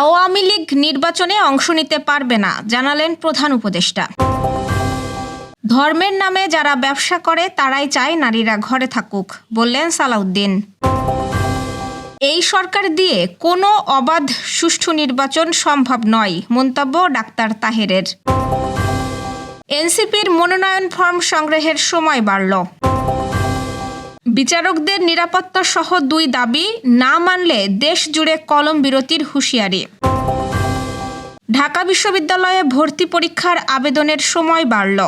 আওয়ামী লীগ নির্বাচনে অংশ নিতে পারবে না, জানালেন প্রধান উপদেষ্টা। ধর্মের নামে যারা ব্যবসা করে, তারাই চায় নারীরা ঘরে থাকুক, বললেন সালাউদ্দিন। এই সরকার দিয়ে কোনো অবাধ সুষ্ঠু নির্বাচন সম্ভব নয়, মন্তব্য ডাক্তার তাহেরের। এনসিপির মনোনয়ন ফর্ম সংগ্রহের সময় বাড়ল। বিচারকদের নিরাপত্তা সহ দুই দাবি না মানলে দেশ জুড়ে কলম বিরতির হুঁশিয়ারি। ঢাকা বিশ্ববিদ্যালয়ে ভর্তি পরীক্ষার আবেদনের সময় বাড়ল।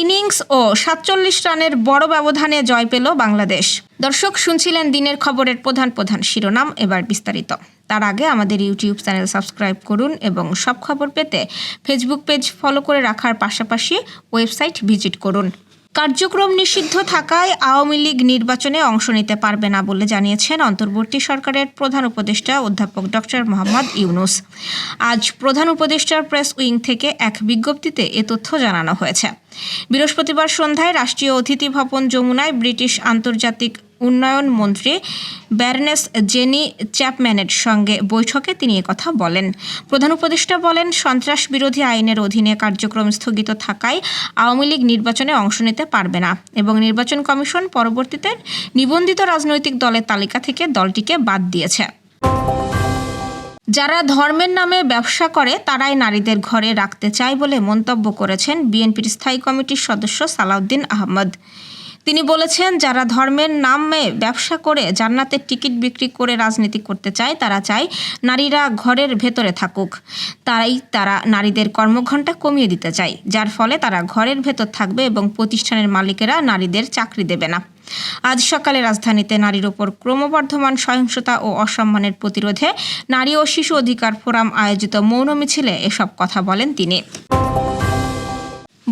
ইনিংস ও সাতচল্লিশ রানের বড় ব্যবধানে জয় পেল বাংলাদেশ। দর্শক শুনছিলেন দিনের খবরের প্রধান প্রধান শিরোনাম, এবার বিস্তারিত। তার আগে আমাদের ইউটিউব চ্যানেল সাবস্ক্রাইব করুন এবং সব খবর পেতে ফেসবুক পেজ ফলো করে রাখার পাশাপাশি ওয়েবসাইট ভিজিট করুন। কার্যক্রম নিষিদ্ধ থাকায় আওয়ামী লীগ নির্বাচনে অংশ নিতে পারবে না বলে জানিয়েছেন অন্তর্বর্তী সরকারের প্রধান উপদেষ্টা অধ্যাপক ডক্টর মোহাম্মদ ইউনুস। আজ প্রধান উপদেষ্টার প্রেস উইং থেকে এক বিজ্ঞপ্তিতে এ তথ্য জানানো হয়েছে। বৃহস্পতিবার সন্ধ্যায় রাষ্ট্রীয় অতিথি ভবন যমুনায় ব্রিটিশ আন্তর্জাতিক উন্নয়ন মন্ত্রী ব্যারনেস জেনি চ্যাপম্যানের সঙ্গে বৈঠকে তিনি কথা বলেন। প্রধান উপদেষ্টা বলেন, সন্ত্রাস বিরোধী আইনের অধীনে কার্যক্রম স্থগিত থাকায় আওয়ামী লীগ নির্বাচনে অংশ নিতে পারবে না এবং নির্বাচন কমিশন পরবর্তীতে নিবন্ধিত রাজনৈতিক দলের তালিকা থেকে দলটিকে বাদ দিয়েছে। যারা ধর্মের নামে ব্যবসা করে, তারাই নারীদের ঘরে রাখতে চায় বলে মন্তব্য করেছেন বিএনপির স্থায়ী কমিটির সদস্য সালাউদ্দিন আহমদ। তিনি বলেছেন, যারা ধর্মের নামে ব্যবসা করে জান্নাতের টিকিট বিক্রি করে রাজনীতি করতে চায়, তারা চায় নারীরা ঘরের ভেতরে থাকুক। তাই তারা নারীদের কর্মঘণ্টা কমিয়ে দিতে চায়, যার ফলে তারা ঘরের ভেতর থাকবে এবং প্রতিষ্ঠানের মালিকেরা নারীদের চাকরি দেবে না। আজ সকালে রাজধানীতে নারীর ওপর ক্রমবর্ধমান সহিংসতা ও অসম্মানের প্রতিরোধে নারী ও শিশু অধিকার ফোরাম আয়োজিত মৌন মিছিলে এসব কথা বলেন তিনি।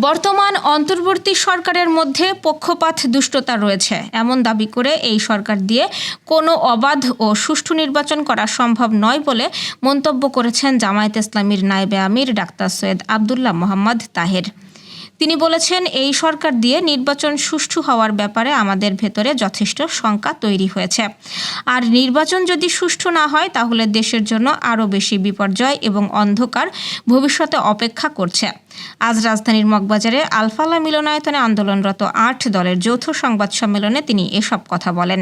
বর্তমান অন্তর্বর্তী সরকারের মধ্যে পক্ষপাত, দুষ্টতা রয়েছে। এমন দাবি করে এই সরকার দিয়ে কোনো অবাধ ও সুষ্ঠু নির্বাচন করা সম্ভব নয় বলে মন্তব্য করেছেন জামায়াত ইসলামীর নায়েবে আমির ডাক্তার সৈয়দ আবদুল্লাহ মোহাম্মদ তাহের। তিনি বলেছেন, এই সরকার দিয়ে নির্বাচন সুষ্ঠু হওয়ার ব্যাপারে আমাদের ভেতরে যথেষ্ট শঙ্কা তৈরি হয়েছে। আর নির্বাচন যদি সুষ্ঠু না হয়, তাহলে দেশের জন্য আরও বেশি বিপর্যয় এবং অন্ধকার ভবিষ্যতে অপেক্ষা করছে। আজ রাজধানীর মগবাজারে আলফালা মিলনায়তনে আন্দোলনরত আট দলের যৌথ সংবাদ সম্মেলনে তিনি এসব কথা বলেন।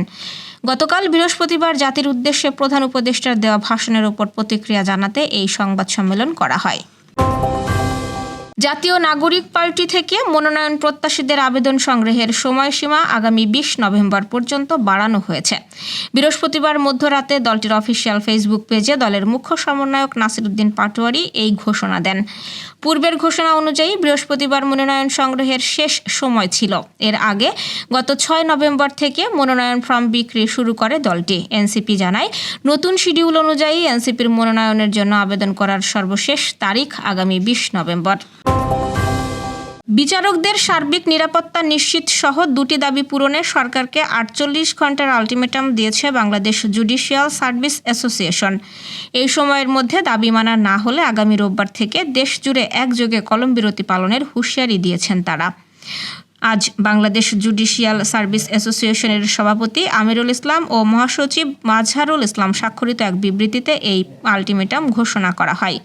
গতকাল বৃহস্পতিবার জাতির উদ্দেশ্যে প্রধান উপদেষ্টার দেওয়া ভাষণের উপর প্রতিক্রিয়া জানাতে এই সংবাদ সম্মেলন করা হয়। জাতীয় নাগরিক পার্টি থেকে মনোনয়ন প্রত্যাশীদের আবেদন সংগ্রহের সময়সীমা আগামী বিশ নভেম্বর পর্যন্ত বাড়ানো হয়েছে। বৃহস্পতিবার মধ্যরাতে দলটির অফিসিয়াল ফেসবুক পেজে দলের মুখ্য সমন্বয়ক নাসিরুদ্দিন পাটোয়ারি এই ঘোষণা দেন। পূর্বের ঘোষণা অনুযায়ী বৃহস্পতিবার মনোনয়ন সংগ্রহের শেষ সময় ছিল। এর আগে গত ছয় নভেম্বর থেকে মনোনয়ন ফর্ম বিক্রি শুরু করে দলটি। এনসিপি জানায়, নতুন শিডিউল অনুযায়ী এনসিপির মনোনয়নের জন্য আবেদন করার সর্বশেষ তারিখ আগামী বিশ নভেম্বর। বিচারকদের সার্বিক নিরাপত্তা নিশ্চিত সহ দুটি দাবি পূরণে সরকারকে আটচল্লিশ ঘণ্টার আলটিমেটাম দিয়েছে বাংলাদেশ জুডিশিয়াল সার্ভিস অ্যাসোসিয়েশন। এই সময়ের মধ্যে দাবি মানা না হলে আগামী রোববার থেকে দেশজুড়ে একযোগে কলম বিরতি পালনের হুঁশিয়ারি দিয়েছেন তারা। আজ বাংলাদেশ জুডিশিয়াল সার্ভিস অ্যাসোসিয়েশনের সভাপতি আমিরুল ইসলাম ও মহাসচিব মাজহারুল ইসলাম স্বাক্ষরিত এক বিবৃতিতে এই আলটিমেটাম ঘোষণা করা হয়।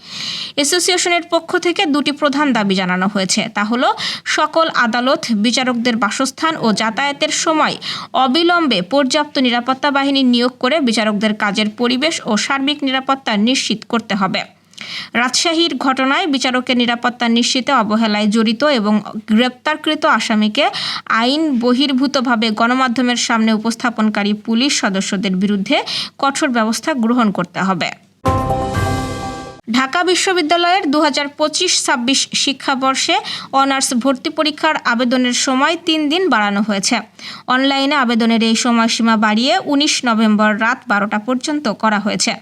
অ্যাসোসিয়েশনের পক্ষ থেকে দুটি প্রধান দাবি জানানো হয়েছে। তা হল, সকল আদালত, বিচারকদের বাসস্থান ও যাতায়াতের সময় অবিলম্বে পর্যাপ্ত নিরাপত্তা বাহিনী নিয়োগ করে বিচারকদের কাজের পরিবেশ ও সার্বিক নিরাপত্তা নিশ্চিত করতে হবে। রাজশাহীর ঘটনায় বিচারকের নিরাপত্তা নিশ্চিতে অবহেলায় জড়িত এবং গ্রেপ্তারকৃত আসামিকে আইন বহির্ভূতভাবে গণমাধ্যমের সামনে উপস্থাপনকারী পুলিশ সদস্যদের বিরুদ্ধে কঠোর ব্যবস্থা গ্রহণ করতে হবে। ঢাকা বিশ্ববিদ্যালয়ের দু হাজার পঁচিশ ছাব্বিশ শিক্ষাবর্ষে অনার্স ভর্তি পরীক্ষার আবেদনের সময় তিন দিন বাড়ানো হয়েছে। অনলাইনে আবেদনের এই সময়সীমা বাড়িয়ে উনিশ নভেম্বর রাত বারোটা পর্যন্ত করা হয়েছে।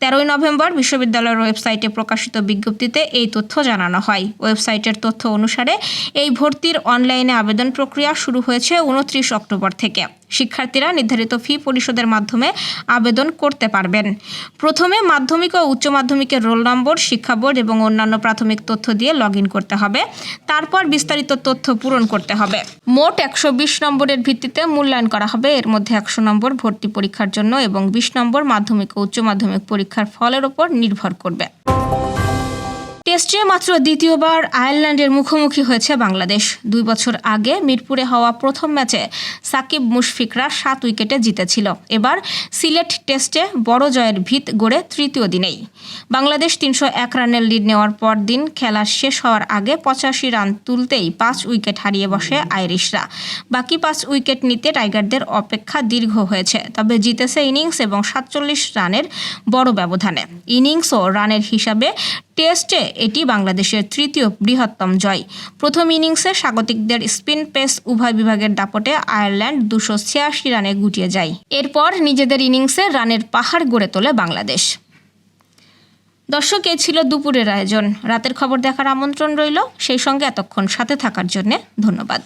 তেরোই নভেম্বর বিশ্ববিদ্যালয়ের ওয়েবসাইটে প্রকাশিত বিজ্ঞপ্তিতে এই তথ্য জানানো হয়। ওয়েবসাইটের তথ্য অনুসারে, এই ভর্তির অনলাইনে আবেদন প্রক্রিয়া শুরু হয়েছে উনত্রিশ অক্টোবর থেকে। শিক্ষার্থীরা নির্ধারিত ফি পরিশোধের মাধ্যমে আবেদন করতে পারবেন। প্রথমে মাধ্যমিক ও উচ্চ মাধ্যমিকের রোল নম্বর, শিক্ষা বোর্ড এবং অন্যান্য প্রাথমিক তথ্য দিয়ে লগ করতে হবে। তারপর বিস্তারিত তথ্য পূরণ করতে হবে। মোট একশো বিশ নম্বরের ভিত্তিতে মূল্যায়ন করা হবে। এর মধ্যে একশো নম্বর ভর্তি পরীক্ষার জন্য এবং বিশ নম্বর মাধ্যমিক ও উচ্চ মাধ্যমিক পরীক্ষার ফলের উপর নির্ভর করবে। টেস্টে মাত্র দ্বিতীয়বার আয়ারল্যান্ডের মুখোমুখি হয়েছে বাংলাদেশ। দুই বছর আগে মিরপুরে হওয়া প্রথম ম্যাচে সাকিব মুশফিকরা সাত উইকেটে জিতেছিল। এবার সিলেট টেস্টে বড় জয়ের ভিত গড়ে তৃতীয় দিনেই। বাংলাদেশ তিনশো এক রানের লিড নেওয়ার পর দিন খেলা শেষ হওয়ার আগে পঁচাশি রান তুলতেই পাঁচ উইকেট হারিয়ে বসে আইরিশরা। বাকি পাঁচ উইকেট নিতে টাইগারদের অপেক্ষা দীর্ঘ হয়েছে, তবে জিতেছে ইনিংস এবং সাতচল্লিশ রানের বড় ব্যবধানে। ইনিংস ও রানের হিসাবে টেস্টে এটি বাংলাদেশের তৃতীয় বৃহত্তম জয়। প্রথম ইনিংসে স্বাগতিকদের স্পিন পেস উভয় বিভাগের দাপটে আয়ারল্যান্ড দুশো ছিয়াশি রানে গুটিয়ে যায়। এরপর নিজেদের ইনিংসে রানের পাহাড় গড়ে তোলে বাংলাদেশ। দর্শক, এ ছিল দুপুরের আয়োজন। রাতের খবর দেখার আমন্ত্রণ রইল। সেই সঙ্গে এতক্ষণ সাথে থাকার জন্য ধন্যবাদ।